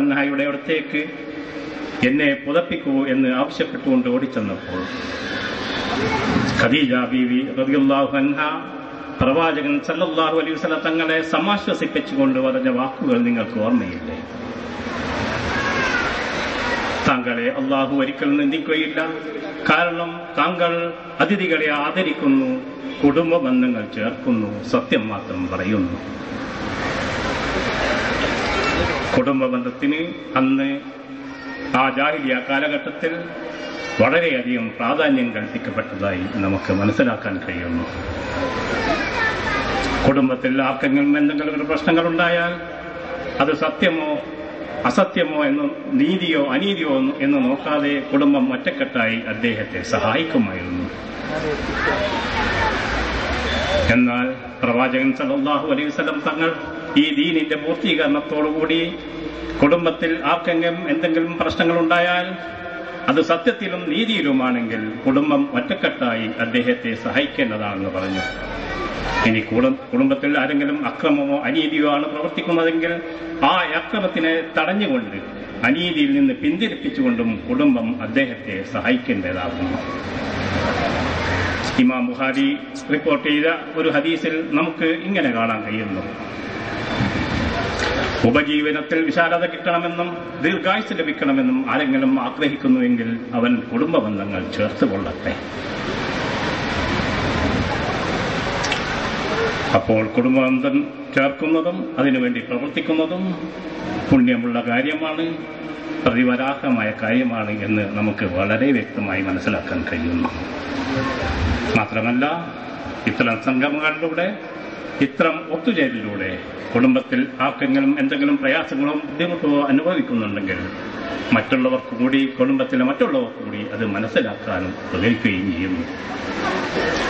അൻഹയുടെ അടുത്തേക്ക് എന്നെ പുതപ്പിക്കൂ എന്ന് ആവശ്യപ്പെട്ടുകൊണ്ട് ഓടിച്ചെന്നപ്പോൾ ഖദീജ ബീവി റളിയല്ലാഹു അൻഹ പ്രവാചകൻ സല്ലല്ലാഹു അലൈഹി വസല്ലം തങ്ങളെ സമാശ്വസിപ്പിച്ചുകൊണ്ട് പറഞ്ഞ വാക്കുകൾ നിങ്ങൾക്ക് ഓർമ്മയില്ലേ? താങ്കളെ അള്ളാഹു ഒരിക്കൽ നിന്ദിക്കുകയില്ല. കാരണം താങ്കൾ അതിഥികളെ ആദരിക്കുന്നു കുടുംബ ബന്ധങ്ങൾ ചേർക്കുന്നു സത്യം മാത്രം പറയുന്നു. കുടുംബ ബന്ധത്തിന് അന്ന് ആ ജാഹിലിയ കാലഘട്ടത്തിൽ വളരെയധികം പ്രാധാന്യം കൽപ്പിക്കപ്പെട്ടതായി നമുക്ക് മനസ്സിലാക്കാൻ കഴിയുന്നു. കുടുംബത്തിൽ ആർക്കെങ്കിലും എന്തെങ്കിലും ഒരു പ്രശ്നങ്ങളുണ്ടായാൽ അത് സത്യമോ അസത്യമോ എന്ന് നീതിയോ അനീതിയോ എന്ന് നോക്കാതെ കുടുംബം ഒറ്റക്കെട്ടായി അദ്ദേഹത്തെ സഹായിക്കുമായിരുന്നു. എന്നാൽ പ്രവാചകൻ സല്ലല്ലാഹു അലൈഹി വസല്ലം തങ്ങൾ ഈ ദീനിന്റെ പൂർത്തീകരണത്തോടുകൂടി കുടുംബത്തിൽ ആർക്കെങ്കിലും എന്തെങ്കിലും പ്രശ്നങ്ങളുണ്ടായാൽ അത് സത്യത്തിലും നീതിയിലുമാണെങ്കിൽ കുടുംബം ഒറ്റക്കെട്ടായി അദ്ദേഹത്തെ സഹായിക്കേണ്ടതാണെന്ന് പറഞ്ഞു. ഇനി കുടും- കുടുംബത്തിൽ ആരെങ്കിലും അക്രമമോ അനീതിയോ ആണ് പ്രവർത്തിക്കുന്നതെങ്കിൽ ആ അക്രമത്തിനെ തടഞ്ഞുകൊണ്ട് അനീതിയിൽ നിന്ന് പിന്തിരിപ്പിച്ചുകൊണ്ടും കുടുംബം അദ്ദേഹത്തെ സഹായിക്കേണ്ടതാകുന്നു. ഇമാം ബുഹാരി റിപ്പോർട്ട് ചെയ്ത ഒരു ഹദീസിൽ നമുക്ക് ഇങ്ങനെ കാണാൻ കഴിയുന്നു. ഉപജീവനത്തിൽ വിശാലത കിട്ടണമെന്നും ദീർഘായുസ് ലഭിക്കണമെന്നും ആരെങ്കിലും ആഗ്രഹിക്കുന്നുവെങ്കിൽ അവൻ കുടുംബ ബന്ധങ്ങൾ ചേർത്ത് കൊള്ളട്ടെ. അപ്പോൾ കുടുംബബന്ധം ചേർക്കുന്നതും അതിനുവേണ്ടി പ്രവർത്തിക്കുന്നതും പുണ്യമുള്ള കാര്യമാണ് പ്രതിവരാഹമായ കാര്യമാണ് എന്ന് നമുക്ക് വളരെ വ്യക്തമായി മനസ്സിലാക്കാൻ കഴിയുന്നു. മാത്രമല്ല ഇത്തരം സംഗമങ്ങളിലൂടെ ഇത്തരം ഒത്തുചേരലിലൂടെ കുടുംബത്തിൽ ആർക്കെങ്കിലും എന്തെങ്കിലും പ്രയാസങ്ങളോ ബുദ്ധിമുട്ടോ അനുഭവിക്കുന്നുണ്ടെങ്കിൽ മറ്റുള്ളവർക്ക് കൂടി കുടുംബത്തിലെ മറ്റുള്ളവർക്ക് കൂടി അത് മനസ്സിലാക്കാനും ഉപകരിക്കുകയും ചെയ്യുന്നു.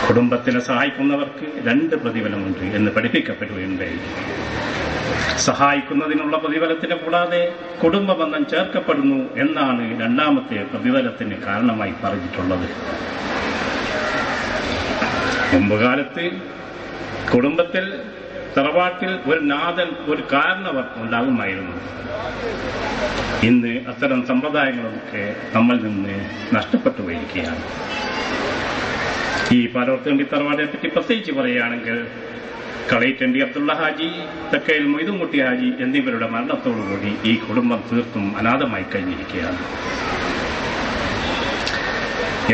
കുടുംബത്തിനെ സഹായിക്കുന്നവർക്ക് രണ്ട് പ്രതിഫലമുണ്ട് എന്ന് പഠിപ്പിക്കപ്പെടുകയുണ്ടായി. സഹായിക്കുന്നതിനുള്ള പ്രതിഫലത്തിന് കൂടാതെ കുടുംബ ബന്ധം ചേർക്കപ്പെടുന്നു എന്നാണ് രണ്ടാമത്തെ പ്രതിഫലത്തിന് കാരണമായി പറഞ്ഞിട്ടുള്ളത്. മുമ്പ് കാലത്ത് കുടുംബത്തിൽ തറവാട്ടിൽ ഒരു നാഥൻ ഒരു കാരണവർ ഉണ്ടാകുമായിരുന്നു. ഇന്ന് അത്തരം സമ്പ്രദായങ്ങളൊക്കെ നമ്മൾ നിന്ന് നഷ്ടപ്പെട്ടു പോയിരിക്കുകയാണ്. ഈ പാലോർത്തണ്ടി തറവാടിനെ പറ്റി പ്രത്യേകിച്ച് പറയുകയാണെങ്കിൽ കളയിറ്റണ്ടി അബ്ദുള്ള ഹാജി തെക്കയിൽ മൊയ്തുംകുട്ടി ഹാജി എന്നിവരുടെ മരണത്തോടുകൂടി ഈ കുടുംബം തീർത്തും അനാഥമായി കഴിഞ്ഞിരിക്കുകയാണ്.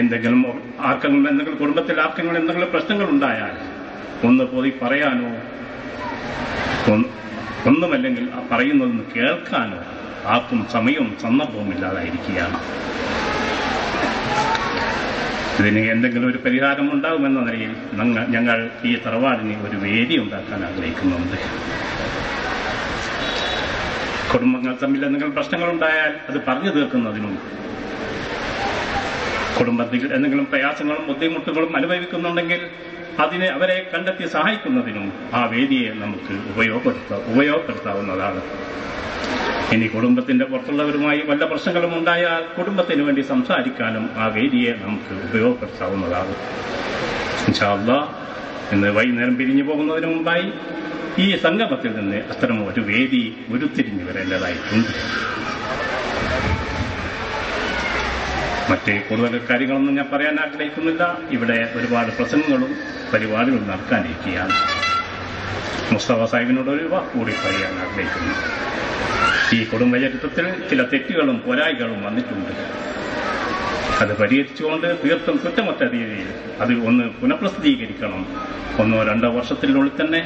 എന്തെങ്കിലും ആർക്കെങ്കിലും എന്തെങ്കിലും കുടുംബത്തിൽ ആർക്കെങ്കിലും എന്തെങ്കിലും പ്രശ്നങ്ങൾ ഉണ്ടായാൽ ഒന്ന് പോയി പറയാനോ? ഒന്ന് ഒന്നുമല്ലെങ്കിൽ പറയുന്നതെന്ന് കേൾക്കാനോ? ആർക്കും സമയവും സന്ദർഭവും ഇല്ലാതായിരിക്കുകയാണ്. ഇതിന് എന്തെങ്കിലും ഒരു പരിഹാരം ഉണ്ടാകുമെന്ന നിലയിൽ ഞങ്ങൾ ഈ തറവാടിന് ഒരു വേദി ഉണ്ടാക്കാൻ ആഗ്രഹിക്കുന്നുണ്ട്. കുടുംബങ്ങൾ തമ്മിൽ എന്തെങ്കിലും പ്രശ്നങ്ങളുണ്ടായാൽ അത് പറഞ്ഞു തീർക്കുന്നതിനും കുടുംബത്തിൽ എന്തെങ്കിലും പ്രയാസങ്ങളും ബുദ്ധിമുട്ടുകളും അനുഭവിക്കുന്നുണ്ടെങ്കിൽ അതിനെ അവരെ കണ്ടെത്തി സഹായിക്കുന്നതിനും ആ വേദിയെ നമുക്ക് ഉപയോഗപ്പെടുത്ത ഉപയോഗപ്പെടുത്താവുന്നതാണ്. ഇനി കുടുംബത്തിന്റെ പുറത്തുള്ളവരുമായി വല്ല പ്രശ്നങ്ങളും ഉണ്ടായാൽ കുടുംബത്തിന് വേണ്ടി സംസാരിക്കാനും ആ വേദിയെ നമുക്ക് ഉപയോഗപ്പെടുത്താവുന്നതാണ്. ഇന്ന് വൈകുന്നേരം പിരിഞ്ഞു പോകുന്നതിന് മുമ്പായി ഈ സംഗമത്തിൽ നിന്ന് അത്തരം ഒരു വേദി ഉരുത്തിരിഞ്ഞു വരേണ്ടതായിട്ടുണ്ട്. മറ്റ് കൂടുതൽ കാര്യങ്ങളൊന്നും ഞാൻ പറയാൻ ആഗ്രഹിക്കുന്നില്ല. ഇവിടെ ഒരുപാട് പ്രസംഗങ്ങളും പരിപാടികളും നടക്കാനിരിക്കുകയാണ്. മുസ്തഫ സാഹിബിനോട് ഒരു വാക്ക് കൂടി പറയാൻ ആഗ്രഹിക്കുന്നു. ഈ കുടുംബചരിത്രത്തിൽ ചില തെറ്റുകളും പോരായ്കളും വന്നിട്ടുണ്ട്. അത് പരിഹരിച്ചുകൊണ്ട് തീർത്തും കുറ്റമറ്റ രീതിയിൽ അത് ഒന്ന് പുനഃപ്രസിദ്ധീകരിക്കണം. ഒന്നോ രണ്ടോ വർഷത്തിനുള്ളിൽ തന്നെ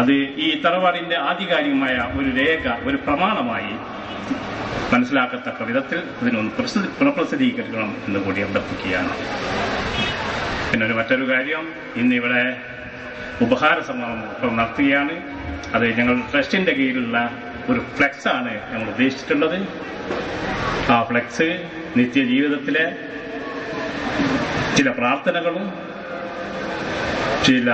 അത് ഈ തറവാടിന്റെ ആധികാരികമായ ഒരു രേഖ ഒരു പ്രമാണമായി മനസ്സിലാക്കത്തക്ക വിധത്തിൽ ഇതിനൊന്ന് പ്രസിദ്ധി പുനഃപ്രസിദ്ധീകരിക്കണം എന്ന് കൂടി അഭ്യർത്ഥിക്കുകയാണ്. പിന്നെ ഒരു മറ്റൊരു കാര്യം ഇന്നിവിടെ ഉപഹാര ഇപ്പോൾ നടത്തുകയാണ്. അത് ഞങ്ങൾ ട്രസ്റ്റിന്റെ കീഴിലുള്ള ഒരു ഫ്ലെക്സ് ആണ് ഞങ്ങൾ ഉദ്ദേശിച്ചിട്ടുള്ളത്. ആ ഫ്ലെക്സ് നിത്യജീവിതത്തിലെ ചില പ്രാർത്ഥനകളും ചില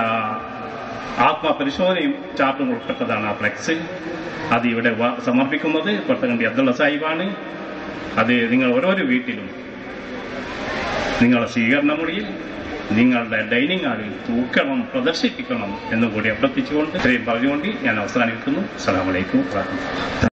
ആത്മപരിശോധനയും ചാർട്ടും ഉൾപ്പെട്ടതാണ് ആ ഫ്ലെക്സ് അത് ഇവിടെ സമർപ്പിക്കുന്നത് കൊട്ടകണ്ടി അബ്ദുള്ള സാഹിബാണ്. അത് നിങ്ങൾ ഓരോരോ വീട്ടിലും നിങ്ങളുടെ സ്വീകരണ മുറിയിൽ നിങ്ങളുടെ ഡൈനിങ് ഹാളിൽ തൂക്കണം പ്രദർശിപ്പിക്കണം എന്നുകൂടി അഭ്യർത്ഥിച്ചുകൊണ്ട് ഇത്രയും പറഞ്ഞുകൊണ്ട് ഞാൻ അവസാനിക്കുന്നു. അസ്സാം വാഹമത്തുള്ളാഹി